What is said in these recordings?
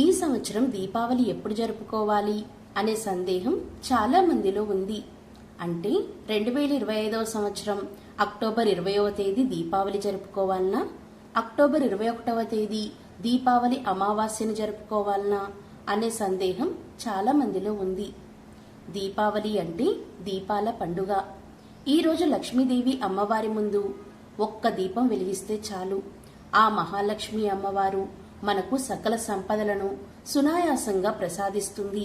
ఈ సంవత్సరం దీపావళి ఎప్పుడు జరుపుకోవాలి అనే సందేహం చాలా మందిలో ఉంది. అంటే రెండు వేల ఇరవై ఐదవ సంవత్సరం అక్టోబర్ ఇరవయవ తేదీ దీపావళి జరుపుకోవాలనా? అక్టోబర్ ఇరవై ఒకటవ తేదీ దీపావళి అమావాస్యను జరుపుకోవాలనా? అనే సందేహం చాలా మందిలో ఉంది. దీపావళి అంటే దీపాల పండుగ. ఈరోజు లక్ష్మీదేవి అమ్మవారి ముందు ఒక్క దీపం వెలిగిస్తే చాలు. ఆ మహాలక్ష్మి అమ్మవారు మనకు సకల సంపదలను సునాయాసంగా ప్రసాదిస్తుంది.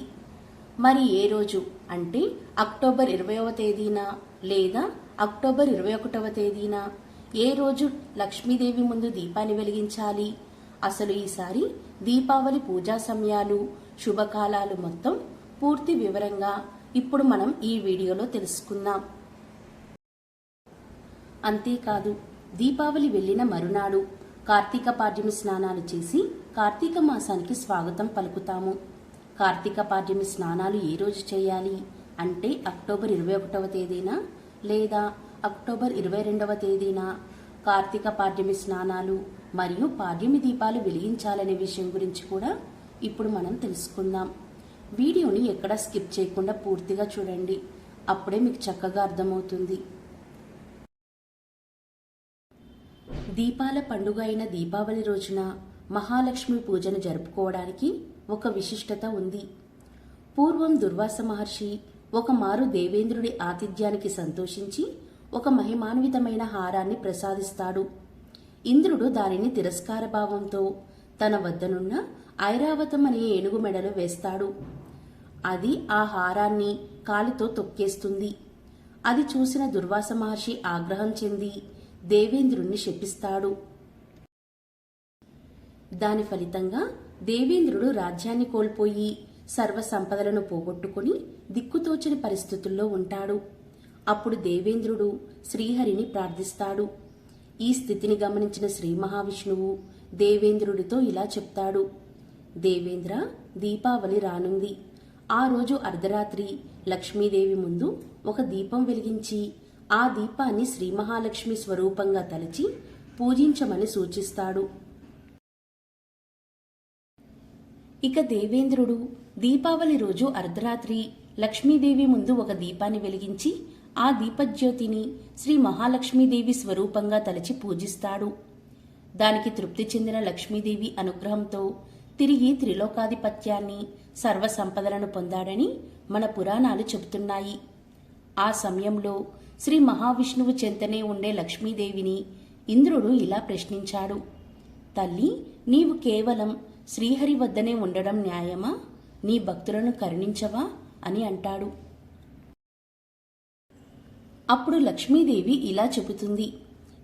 మరి ఏ రోజు? అంటే అక్టోబర్ ఇరవైవ తేదీన లేదా అక్టోబర్ ఇరవై ఒకటవ తేదీన. ఏ రోజు లక్ష్మీదేవి ముందు దీపాన్ని వెలిగించాలి? అసలు ఈసారి దీపావళి పూజా సమయాలు శుభకాలాలు మొత్తం పూర్తి వివరంగా ఇప్పుడు మనం ఈ వీడియోలో తెలుసుకుందాం. అంతేకాదు దీపావళి వెళ్ళిన మరునాడు. కార్తీక పాడ్యమి స్నానాలు చేసి కార్తీక మాసానికి స్వాగతం పలుకుతాము. కార్తీక పాడ్యమి స్నానాలు ఏ రోజు చేయాలి? అంటే అక్టోబర్ ఇరవై ఒకటవ తేదీన? లేదా అక్టోబర్ ఇరవై రెండవ తేదీన? కార్తీక పాడ్యమి స్నానాలు మరియు పాడ్యమి దీపాలు వెలిగించాలనే విషయం గురించి కూడా ఇప్పుడు మనం తెలుసుకుందాం. వీడియోని ఎక్కడా స్కిప్ చేయకుండా పూర్తిగా చూడండి. అప్పుడే మీకు చక్కగా అర్థమవుతుంది. దీపాల పండుగ అయిన దీపావళి రోజున మహాలక్ష్మి పూజను జరుపుకోవడానికి ఒక విశిష్టత ఉంది. పూర్వం దుర్వాస మహర్షి ఒక మారు దేవేంద్రుడి ఆతిథ్యానికి సంతోషించి ఒక మహిమాన్వితమైన హారాన్ని ప్రసాదిస్తాడు. ఇంద్రుడు దానిని తిరస్కార భావంతో తన వద్దనున్న ఐరావతం అనే ఏనుగు మెడలో వేస్తాడు. అది ఆ హారాన్ని కాలితో తొక్కేస్తుంది. అది చూసిన దుర్వాస మహర్షి ఆగ్రహం చెంది దేవేంద్రుణ్ణి శపిస్తాడు. దాని ఫలితంగా దేవేంద్రుడు రాజ్యాన్ని కోల్పోయి సర్వ సంపదలను పోగొట్టుకుని దిక్కుతోచని పరిస్థితుల్లో ఉంటాడు. అప్పుడు దేవేంద్రుడు శ్రీహరిని ప్రార్థిస్తాడు. ఈ స్థితిని గమనించిన శ్రీ మహావిష్ణువు దేవేంద్రుడితో ఇలా చెప్తాడు. దేవేంద్ర దీపావళి రానుంది. ఆ రోజు అర్ధరాత్రి లక్ష్మీదేవి ముందు ఒక దీపం వెలిగించి ఆ దీపాన్ని శ్రీ మహాలక్ష్మి స్వరూపంగా తలచి పూజించమని సూచిస్తాడు. ఇక దేవేంద్రుడు దీపావళి రోజు అర్ధరాత్రి లక్ష్మీదేవి ముందు ఒక దీపాన్ని వెలిగించి ఆ దీపజ్యోతిని శ్రీ మహాలక్ష్మీదేవి స్వరూపంగా తలచి పూజిస్తాడు. దానికి తృప్తి చెందిన లక్ష్మీదేవి అనుగ్రహంతో తిరిగి త్రిలోకాధిపత్యాన్ని సర్వసంపదలను పొందాడని మన పురాణాలు చెబుతున్నాయి. ఆ సమయంలో శ్రీ మహావిష్ణువు చెంతనే ఉండే లక్ష్మీదేవిని ఇంద్రుడు ఇలా ప్రశ్నించాడు. తల్లి నీవు కేవలం శ్రీహరి వద్దనే ఉండడం న్యాయమా? నీ భక్తులను కరుణించవా? అని అంటాడు. అప్పుడు లక్ష్మీదేవి ఇలా చెబుతుంది.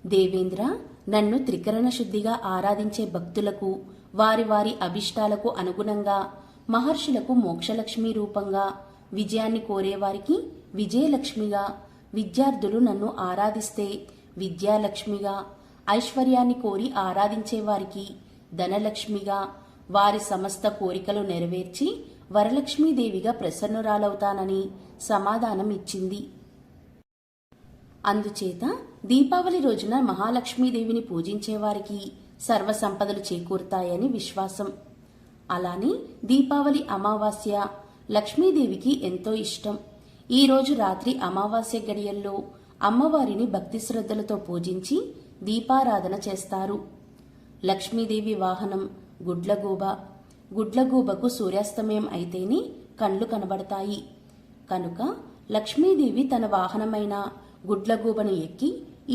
దేవేంద్ర నన్ను త్రికరణ శుద్ధిగా ఆరాధించే భక్తులకు వారి వారి అభిష్టాలకు అనుగుణంగా మహర్షులకు మోక్షలక్ష్మి రూపంగా విజయాన్ని కోరేవారికి విజయలక్ష్మిగా విద్యార్థులు నన్ను ఆరాధిస్తే విద్యాలక్ష్మిగా ఐశ్వర్యాన్ని కోరి ఆరాధించే వారికి ధనలక్ష్మిగా వారి సమస్త కోరికలు నెరవేర్చి వరలక్ష్మీదేవిగా ప్రసన్నురాలవుతానని సమాధానం ఇచ్చింది. అందుచేత దీపావళి రోజున మహాలక్ష్మీదేవిని పూజించేవారికి సర్వ సంపదలు చేకూరుతాయని విశ్వాసం. అలానే దీపావళి అమావాస్య లక్ష్మీదేవికి ఎంతో ఇష్టం. ఈరోజు రాత్రి అమావాస్య గడియల్లో అమ్మవారిని భక్తి శ్రద్ధలతో పూజించి దీపారాధన చేస్తారు. లక్ష్మీదేవి వాహనం గుడ్లగూబ. గుడ్లగూబకు సూర్యాస్తమయం అయితేనే కండ్లు కనబడతాయి. కనుక లక్ష్మీదేవి తన వాహనమైన గుడ్లగూబను ఎక్కి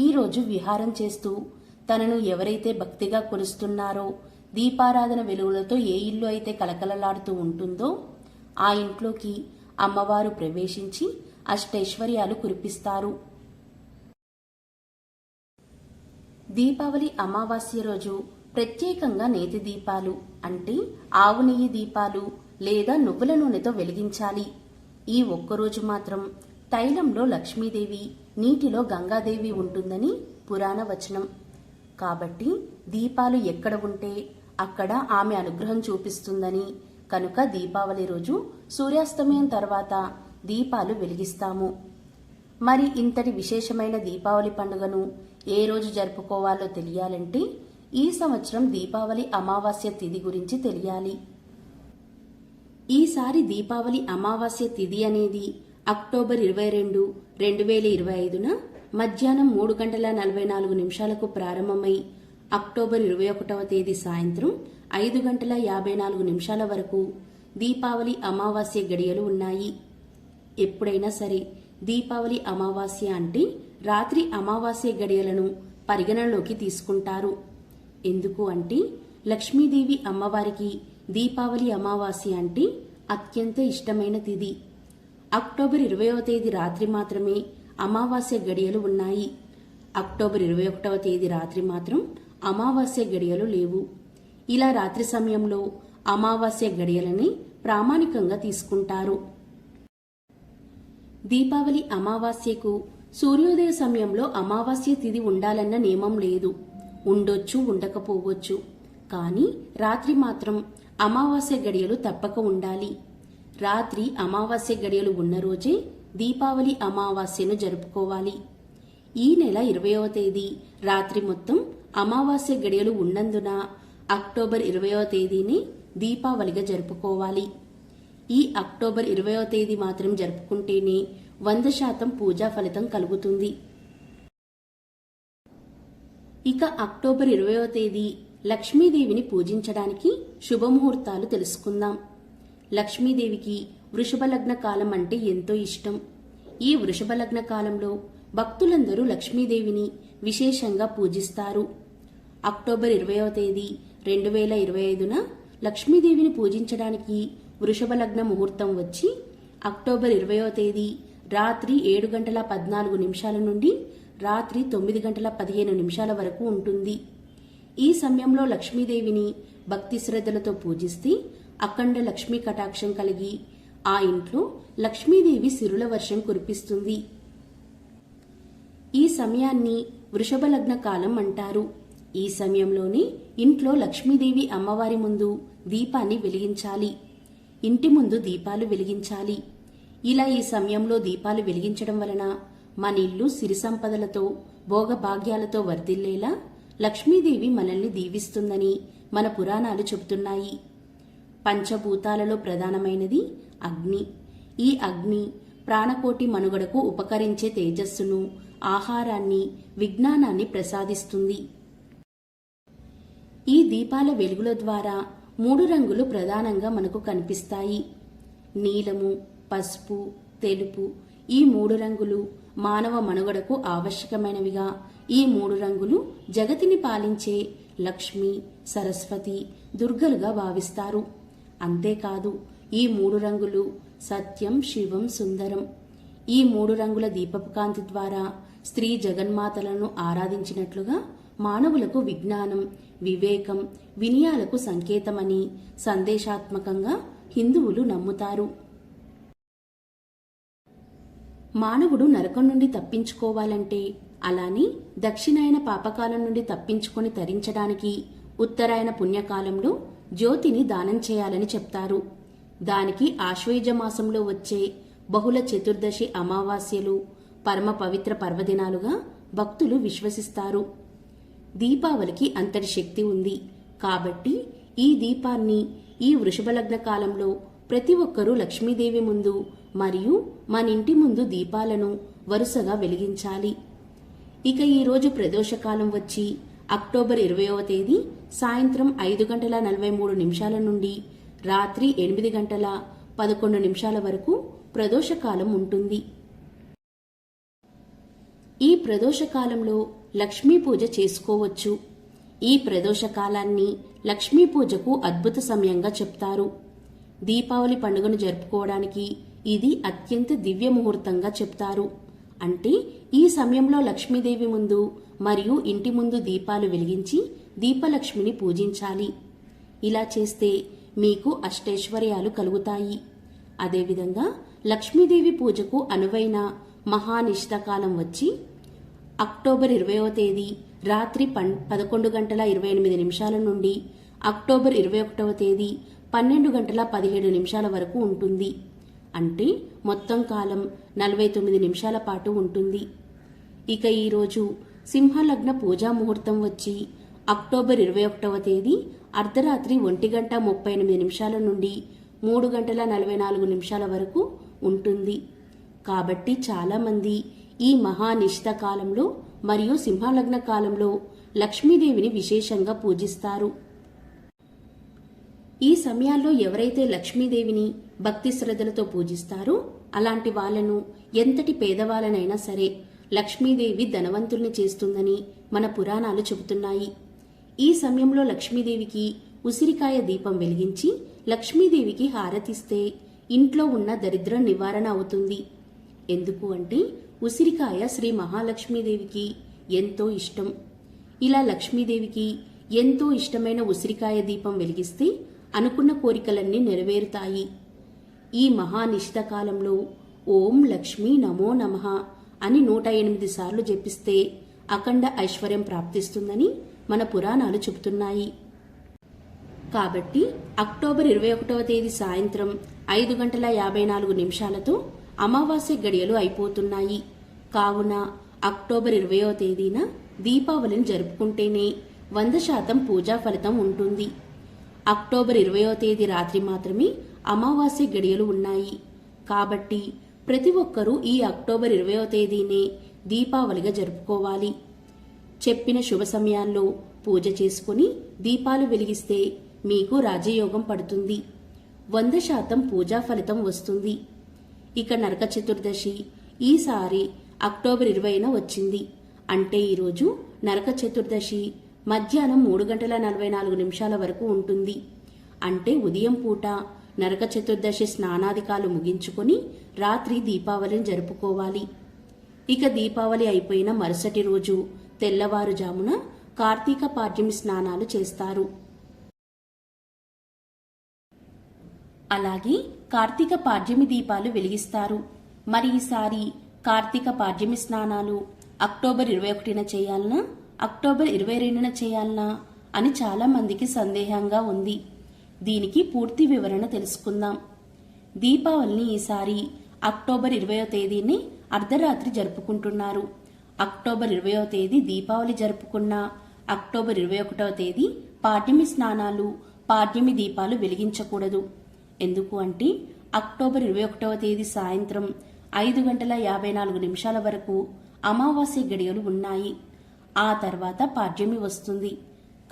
ఈరోజు విహారం చేస్తూ తనను ఎవరైతే భక్తిగా కొలుస్తున్నారో దీపారాధన వెలుగులతో ఏ ఇల్లు అయితే కలకలలాడుతూ ఉంటుందో ఆ ఇంట్లోకి అమ్మవారు ప్రవేశించి అష్టైశ్వర్యాలు కురిపిస్తారు. దీపావళి అమావాస్య రోజు ప్రత్యేకంగా నేతి దీపాలు అంటే ఆవు నెయ్యి దీపాలు లేదా నువ్వుల నూనెతో వెలిగించాలి. ఈ ఒక్కరోజు మాత్రం తైలంలో లక్ష్మీదేవి నీటిలో గంగాదేవి ఉంటుందని పురాణ వచనం. కాబట్టి దీపాలు ఎక్కడ ఉంటే అక్కడ ఆమె అనుగ్రహం చూపిస్తుందని కనుక దీపావళి రోజు సూర్యాస్తమయం తర్వాత దీపాలు వెలిగిస్తాము. మరి ఇంతటి విశేషమైన దీపావళి పండుగను ఏ రోజు జరుపుకోవాలో తెలియాలంటే ఈ సంవత్సరం దీపావళి అమావాస్య తిథి గురించి తెలియాలి. ఈసారి దీపావళి అమావాస్య తిథి అనేది అక్టోబర్ ఇరవై రెండు రెండు వేల ఇరవై ఐదున మధ్యాహ్నం మూడు గంటల నలభై నాలుగు నిమిషాలకు ప్రారంభమై అక్టోబర్ ఇరవై ఒకటవ తేదీ సాయంత్రం ఐదు గంటల యాభై నాలుగు నిమిషాల వరకు దీపావళి అమావాస్య గడియలు ఉన్నాయి. ఎప్పుడైనా సరే దీపావళి అమావాస్య అంటే రాత్రి అమావాస్య గడియలను పరిగణనలోకి తీసుకుంటారు. ఎందుకు అంటే లక్ష్మీదేవి అమ్మవారికి దీపావళి అమావాస్య అంటే అత్యంత ఇష్టమైన తిథి. అక్టోబర్ ఇరవయవ తేదీ రాత్రి మాత్రమే అమావాస్య గడియలు ఉన్నాయి. అక్టోబర్ ఇరవై ఒకటవ తేదీ రాత్రి మాత్రం అమావాస్య గడియలు లేవు. ఇలా రాత్రి సమయంలో అమావాస్య గడియలని ప్రామాణికంగా తీసుకుంటారు. దీపావళి అమావాస్యకు సూర్యోదయ సమయంలో అమావాస్య తిథి ఉండాలన్న నియమం లేదు. ఉండొచ్చు ఉండకపోవచ్చు. కానీ రాత్రి మాత్రం అమావాస్య గడియలు తప్పక ఉండాలి. రాత్రి అమావాస్య గడియలు ఉన్న రోజే దీపావళి అమావాస్యను జరుపుకోవాలి. ఈ నెల ఇరవయవ తేదీ రాత్రి మొత్తం అమావాస్య గడియలు ఉన్నందున అక్టోబర్ ఇరవయో తేదీని దీపావళిగా జరుపుకోవాలి. ఈ అక్టోబర్ ఇరవయో తేదీ మాత్రం జరుపుకుంటేనే వంద శాతం పూజా ఫలితం కలుగుతుంది. ఇక అక్టోబర్ ఇరవయో తేదీ లక్ష్మీదేవిని పూజించడానికి శుభముహూర్తాలు తెలుసుకుందాం. లక్ష్మీదేవికి వృషభ లగ్న కాలం అంటే ఎంతో ఇష్టం. ఈ వృషభ లగ్న కాలంలో భక్తులందరూ లక్ష్మీదేవిని విశేషంగా పూజిస్తారు. అక్టోబర్ ఇరవయో తేదీ రెండు వేల ఇరవై ఐదున లక్ష్మీదేవిని పూజించడానికి వృషభ లగ్న ముహూర్తం వచ్చి అక్టోబర్ ఇరవయో తేదీ రాత్రి ఏడు గంటల పద్నాలుగు నిమిషాల నుండి రాత్రి తొమ్మిది గంటల పదిహేను నిమిషాల వరకు ఉంటుంది. ఈ సమయంలో లక్ష్మీదేవిని భక్తి శ్రద్ధలతో పూజిస్తే అఖండ లక్ష్మీ కటాక్షం కలిగి ఆ ఇంట్లో లక్ష్మీదేవి సిరుల వర్షం కురిపిస్తుంది. ఈ సమయాన్ని వృషభ లగ్న కాలం అంటారు. ఈ సమయంలోనే ఇంట్లో లక్ష్మీదేవి అమ్మవారి ముందు దీపాన్ని వెలిగించాలి. ఇంటి ముందు దీపాలు వెలిగించాలి. ఇలా ఈ సమయంలో దీపాలు వెలిగించడం వలన మన ఇల్లు సిరి సంపదలతో భోగభాగ్యాలతో వర్ధిల్లేలా లక్ష్మీదేవి మనల్ని దీవిస్తుందని మన పురాణాలు చెబుతున్నాయి. పంచభూతాలలో ప్రధానమైనది అగ్ని. ఈ అగ్ని ప్రాణకోటి మనుగడకు ఉపకరించే తేజస్సును ఆహారాన్ని విజ్ఞానాన్ని ప్రసాదిస్తుంది. ఈ దీపాల వెలుగుల ద్వారా మూడు రంగులు ప్రధానంగా మనకు కనిపిస్తాయి. నీలము పసుపు తెలుపు ఈ మూడు రంగులు మానవ మనుగడకు ఆవశ్యకమైనవిగా. ఈ మూడు రంగులు జగతిని పాలించే లక్ష్మి సరస్వతి దుర్గలుగా భావిస్తారు. అంతేకాదు ఈ మూడు రంగులు సత్యం శివం సుందరం. ఈ మూడు రంగుల దీపపు కాంతి ద్వారా స్త్రీ జగన్మాతలను ఆరాధించినట్లుగా మానవులకు విజ్ఞానం వివేకం వినయాలకు సంకేతమని సందేశాత్మకంగా హిందువులు నమ్ముతారు. మానవుడు నరకం నుండి తప్పించుకోవాలంటే అలానే దక్షిణాయన పాపకాలం నుండి తప్పించుకొని తరించడానికి ఉత్తరాయణ పుణ్యకాలంలో జ్యోతిని దానం చేయాలని చెప్తారు. దానికి ఆశ్వయుజ మాసంలో వచ్చే బహుళ చతుర్దశి అమావాస్యలు పరమ పవిత్ర పర్వదినాలుగా భక్తులు విశ్వసిస్తారు. దీపావళికి అంతటి శక్తి ఉంది. కాబట్టి ఈ దీపాన్ని ఈ వృషభ లగ్న కాలంలో ప్రతి ఒక్కరూ లక్ష్మీదేవి ముందు మరియు మన ఇంటి ముందు దీపాలను వరుసగా వెలిగించాలి. ఇక ఈరోజు ప్రదోషకాలం వచ్చి అక్టోబర్ ఇరవయవ తేదీ సాయంత్రం ఐదు గంటల నలభై మూడు నిమిషాల నుండి రాత్రి ఎనిమిది గంటల పదకొండు నిమిషాల వరకు ప్రదోషకాలం ఉంటుంది. ఈ ప్రదోషకాలంలో లక్ష్మీ పూజ చేసుకోవచ్చు. ఈ ప్రదోష కాలాన్ని లక్ష్మీ పూజకు అద్భుత సమయంగా చెప్తారు. దీపావళి పండుగను జరుపుకోవడానికి ఇది అత్యంత దివ్య ముహూర్తంగా చెప్తారు. అంటే ఈ సమయంలో లక్ష్మీదేవి ముందు మరియు ఇంటి ముందు దీపాలు వెలిగించి దీపలక్ష్మిని పూజించాలి. ఇలా చేస్తే మీకు అష్టైశ్వర్యాలు కలుగుతాయి. అదేవిధంగా లక్ష్మీదేవి పూజకు అనువైన మహానిష్టకాలం వచ్చి అక్టోబర్ ఇరవయవ తేదీ రాత్రి పన్ పదకొండు గంటల ఇరవై ఎనిమిది నిమిషాల నుండి అక్టోబర్ ఇరవై ఒకటవ తేదీ పన్నెండు గంటల పదిహేడు నిమిషాల వరకు ఉంటుంది. అంటే మొత్తం కాలం నలభై తొమ్మిది నిమిషాల పాటు ఉంటుంది. ఇక ఈరోజు సింహలగ్న పూజా ముహూర్తం వచ్చి అక్టోబర్ ఇరవై ఒకటవ తేదీ అర్ధరాత్రి ఒంటి గంట ముప్పై ఎనిమిది నిమిషాల నుండి మూడు గంటల నలభై నాలుగు నిమిషాల వరకు ఉంటుంది. కాబట్టి చాలామంది ఈ మహానిష్ట కాలంలో మరియు సింహలగ్న కాలంలో లక్ష్మీదేవిని విశేషంగా పూజిస్తారు. ఈ సమయాల్లో ఎవరైతే లక్ష్మీదేవిని భక్తి శ్రద్ధలతో పూజిస్తారో అలాంటి వాళ్ళను ఎంతటి పేదవాళ్ళనైనా సరే లక్ష్మీదేవి ధనవంతుల్ని చేస్తుందని మన పురాణాలు చెబుతున్నాయి. ఈ సమయంలో లక్ష్మీదేవికి ఉసిరికాయ దీపం వెలిగించి లక్ష్మీదేవికి హారతిస్తే ఇంట్లో ఉన్న దరిద్రం నివారణ అవుతుంది. ఎందుకు అంటే ఉసిరికాయ శ్రీ మహాలక్ష్మీదేవికి ఎంతో ఇష్టం. ఇలా లక్ష్మీదేవికి ఎంతో ఇష్టమైన ఉసిరికాయ దీపం వెలిగిస్తే అనుకున్న కోరికలన్నీ నెరవేరుతాయి. ఈ మహానిష్ఠ కాలంలో ఓం లక్ష్మీ నమో నమ అని నూట ఎనిమిది సార్లు జపిస్తే అఖండ ఐశ్వర్యం ప్రాప్తిస్తుందని మన పురాణాలు చెబుతున్నాయి. కాబట్టి అక్టోబర్ ఇరవై ఒకటవ తేదీ సాయంత్రం ఐదు గంటల యాభై నాలుగు నిమిషాలతో అమావాస్య గడియలు అయిపోతున్నాయి. కావున అక్టోబర్ ఇరవయో తేదీన దీపావళిని జరుపుకుంటేనే వంద శాతం పూజా ఫలితం ఉంటుంది. అక్టోబర్ ఇరవయో తేదీ రాత్రి మాత్రమే అమావాస్య గడియలు ఉన్నాయి. కాబట్టి ప్రతి ఒక్కరూ ఈ అక్టోబర్ ఇరవయో తేదీనే దీపావళిగా జరుపుకోవాలి. చెప్పిన శుభ సమయాల్లో పూజ చేసుకుని దీపాలు వెలిగిస్తే మీకు రాజయోగం పడుతుంది. వంద శాతం పూజా ఫలితం వస్తుంది. ఇక నరక చతుర్దశి. ఈసారి అక్టోబర్ ఇరవైన వచ్చింది. అంటే ఈరోజు నరక చతుర్దశి. మధ్యాహ్నం మూడు గంటల నలభై నాలుగు నిమిషాల వరకు ఉంటుంది. అంటే ఉదయం పూట నరక చతుర్దశి స్నానాధికాలు ముగించుకొని రాత్రి దీపావళిని జరుపుకోవాలి. ఇక దీపావళి అయిపోయిన మరుసటి రోజు తెల్లవారుజామున కార్తీక పాడ్యమి స్నానాలు చేస్తారు. అలాగే కార్తీక పాడ్యమి దీపాలు వెలిగిస్తారు. మరి ఈసారి కార్తీక పాడ్యమి స్నానాలు అక్టోబర్ ఇరవై ఒకటిన చేయాలనా అక్టోబర్ ఇరవై రెండున చేయాలనా అని చాలా మందికి సందేహంగా ఉంది. దీనికి పూర్తి వివరణ తెలుసుకుందాం. దీపావళిని ఈసారి అక్టోబర్ ఇరవయో తేదీని అర్ధరాత్రి జరుపుకుంటున్నారు. అక్టోబర్ ఇరవయో తేదీ దీపావళి జరుపుకున్న అక్టోబర్ ఇరవై ఒకటవ తేదీ పాడ్యమి స్నానాలు పాడ్యమి దీపాలు వెలిగించకూడదు. ఎందుకు అంటే అక్టోబర్ ఇరవై ఒకటవ తేదీ సాయంత్రం ఐదు గంటల యాభై నాలుగు నిమిషాల వరకు అమావాస్య గడియలు ఉన్నాయి. ఆ తర్వాత పాడ్యమి వస్తుంది.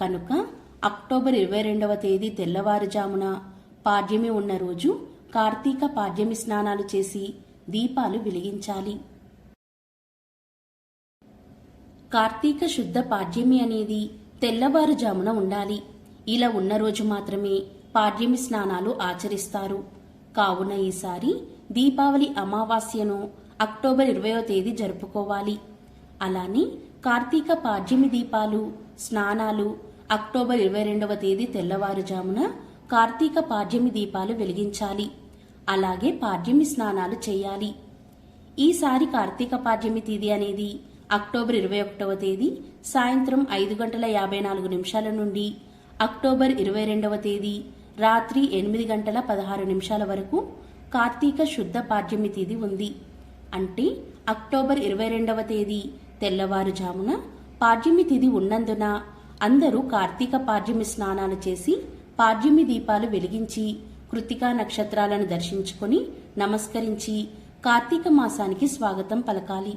కనుక అక్టోబర్ ఇరవై రెండవ తేదీ తెల్లవారుజామున పాడ్యమి ఉన్న రోజు కార్తీక పాడ్యమి స్నానాలు చేసి దీపాలు వెలిగించాలి. కార్తీక శుద్ధ పాడ్యమి అనేది తెల్లవారుజామున ఉండాలి. ఇలా ఉన్న రోజు మాత్రమే పాడ్యమి స్నానాలు ఆచరిస్తారు. కావున ఈసారి దీపావళి అమావాస్యను అక్టోబర్ ఇరవయో తేదీ జరుపుకోవాలి. అలానే కార్తీక పాడ్యమి దీపాలు స్నానాలు అక్టోబర్ ఇరవై రెండవ తేదీ తెల్లవారుజామున కార్తీక పాడ్యమి దీపాలు వెలిగించాలి. అలాగే పాడ్యమి స్నానాలు చేయాలి. ఈసారి కార్తీక పాడ్యమి తేదీ అనేది అక్టోబర్ ఇరవై ఒకటవ తేదీ సాయంత్రం ఐదు గంటల యాభై నాలుగు నిమిషాల నుండి అక్టోబర్ ఇరవై రెండవ తేదీ రాత్రి ఎనిమిది గంటల పదహారు నిమిషాల వరకు కార్తీక శుద్ధ పాడ్యమి తేదీ ఉంది. అంటే అక్టోబర్ ఇరవై రెండవ తేదీ తెల్లవారుజామున పాడ్యమి తిథి ఉన్నందున అందరూ కార్తీక పాడ్యమి స్నానాలు చేసి పాడ్యమి దీపాలు వెలిగించి కృతికా నక్షత్రాలను దర్శించుకొని నమస్కరించి కార్తీక మాసానికి స్వాగతం పలకాలి.